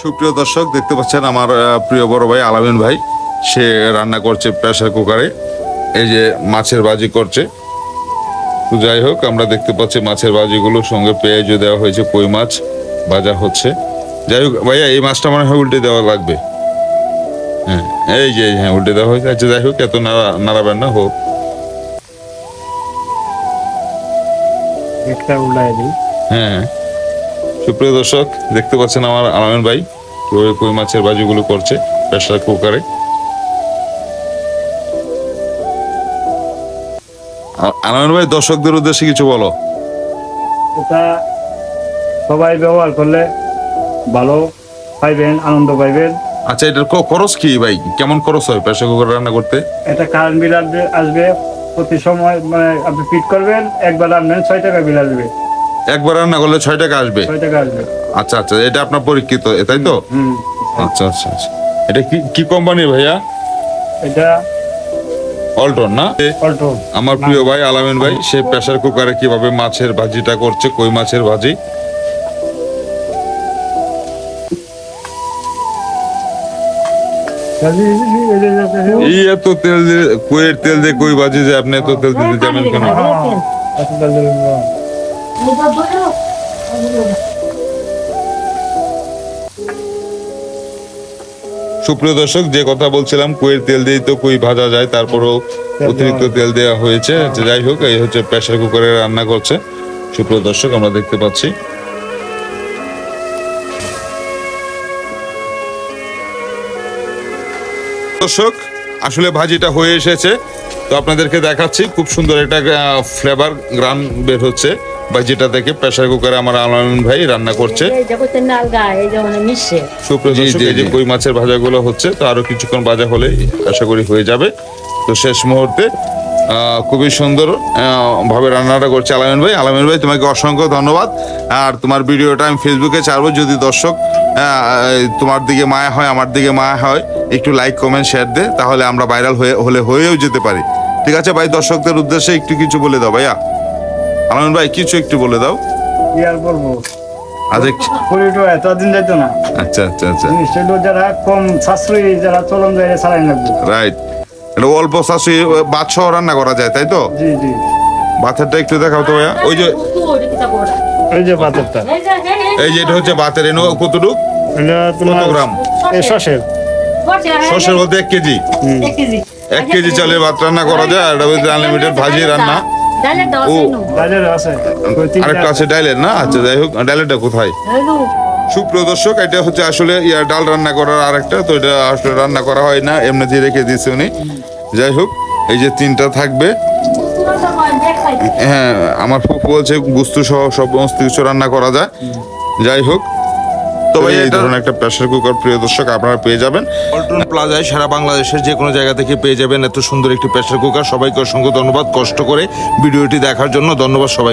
সুপ্রিয় দর্শক দেখতে পাচ্ছেন আমার প্রিয় বড় ভাই আলামিন ভাই। সে রান্না করছে প্রেসার কুকারে। এই যে মাছের বাজি করছে। তো যাই হোক আমরা দেখতে পাচ্ছি মাছের ভাজিগুলোর সঙ্গে পেঁয়াজও দেওয়া হয়েছে কই মাছ ভাজা হচ্ছে। যাই হোক ভাইয়া এই মাছটা মনে হয় উল্টে দেওয়া লাগবে। হ্যাঁ এই যে হ্যাঁ উল্টে দেওয়া হয়েছে। আচ্ছা যাই হোক এত নাড়া নাড়াবেন না হোক। একটা দিই। হ্যাঁ। সুপ্রিয় দর্শক দেখতে পাচ্ছেন আমার আলামিন ভাই কই মাছের ভাজিগুলো করছে প্রেসার কুকারে। আ- ভাই দর্শকদের উদ্দেশ্যে কিছু বলো। এটা সবাই ব্যবহার করলে ভালো পাইবেন আনন্দ পাইবেন। আচ্ছা এটার খরচ কি ভাই? কেমন খরচ হয় প্রেসার কুকারে রান্না করতে? এটা কারেন্ট বিল আসবে আসবে প্রতি সময় মানে আপনি ফিট করবেন একবার রান্নেন ছয় টাকা বিল আসবে। একবার রান্না করলে ছয় টাকা আসবে? ছয় টাকা আসবে। আচ্ছা আচ্ছা এটা আপনার পরীক্ষিত তাই তো? আচ্ছা আচ্ছা আচ্ছা। এটা কি কি কোম্পানির ভাইয়া? এটা অল্টন না? আমার প্রিয় ভাই আলামিন ভাই সে প্রেসার কুকারে কীভাবে মাছের ভাজিটা করছে কই মাছের ভাজি? এই এত তেল দিয়ে কইয়ের তেল দিয়ে কই ভাজি যে আপনি এত তেল দিতে যাবেন কেন? সুপ্রিয় দর্শক যে কথা বলছিলাম কইয়ের তেল দিয়ে তো কই ভাজা যায় তারপরেও অতিরিক্ত তেল দেওয়া হয়েছে। যে যাই হোক এই হচ্ছে প্রেসার কুকারে রান্না করছে। সুপ্রিয় দর্শক আমরা দেখতে পাচ্ছি। দর্শক আসলে ভাজিটা হয়ে এসেছে। তো আপনাদেরকে দেখাচ্ছি খুব সুন্দর একটা ফ্লেভার গ্রাম বের হচ্ছে। ভাজিটা থেকে প্রেসার কুকারে আমার আলামিন ভাই রান্না করছে। কই মাছের ভাজাগুলো হচ্ছে তো আরও কিছুক্ষণ ভাজা হলে আশা করি হয়ে যাবে। তো শেষ মুহূর্তে খুবই সুন্দর ভাবে রান্নাটা করছে আলামিন ভাই। আলামিন ভাই তোমাকে অসংখ্য ধন্যবাদ। আর তোমার ভিডিওটা আমি ফেসবুকে ছাড়বো যদি দর্শক তোমার দিকে মায়া হয় আমার দিকে মায়া হয় একটু লাইক কমেন্ট শেয়ার দে তাহলে আমরা ভাইরাল হয়ে হলে হয়েও যেতে পারি। ঠিক আছে ভাই দর্শকদের উদ্দেশ্যে একটু কিছু বলে দাও ভাইয়া। আলামিন ভাই কিছু একটু বলে দাও। কি আর বলব? পরিটো এতদিন যাইতো না। আচ্ছা আচ্ছা আচ্ছা। যারা কম সাশ্রয়ী যারা চলন যায় লাগবে। রাইট এটা অল্প রান্না করা যায় তাই তো? জি জি। ভাতেরটা একটু দেখাও তো ভাইয়া। ওই যে এই যে পাথরটা এই যে এটা হচ্ছে ভাতের এনো কতটুক? কত গ্রাম? এই বলতে এক কেজি। এক কেজি এক কেজি চালের ভাত রান্না করা যায় আর এটা আনলিমিটেড ভাজি রান্না। আছে আরেকটা আছে ডাইলের না? আচ্ছা যাই হোক ডাইলেরটা কোথায়? সুপ্রিয় দর্শক এটা হচ্ছে আসলে ইয়া ডাল রান্না করার আরেকটা তো এটা আসলে রান্না করা হয় না রেখে দিয়েছে উনি। যাই হোক এই যে তিনটা থাকবে। হ্যাঁ আমার ফুফু বলছে গুস্তু সহ সব সমস্ত কিছু রান্না করা যায়। যাই হোক তবে এই ধরনের একটা প্রেসার কুকার প্রিয় দর্শক আপনারা পেয়ে যাবেন। পল্টন প্লাজায় সারা বাংলাদেশের যে কোনো জায়গা থেকে পেয়ে যাবেন এত সুন্দর একটি প্রেসার কুকার সবাইকে অসংখ্য ধন্যবাদ কষ্ট করে ভিডিওটি দেখার জন্য। ধন্যবাদ সবাই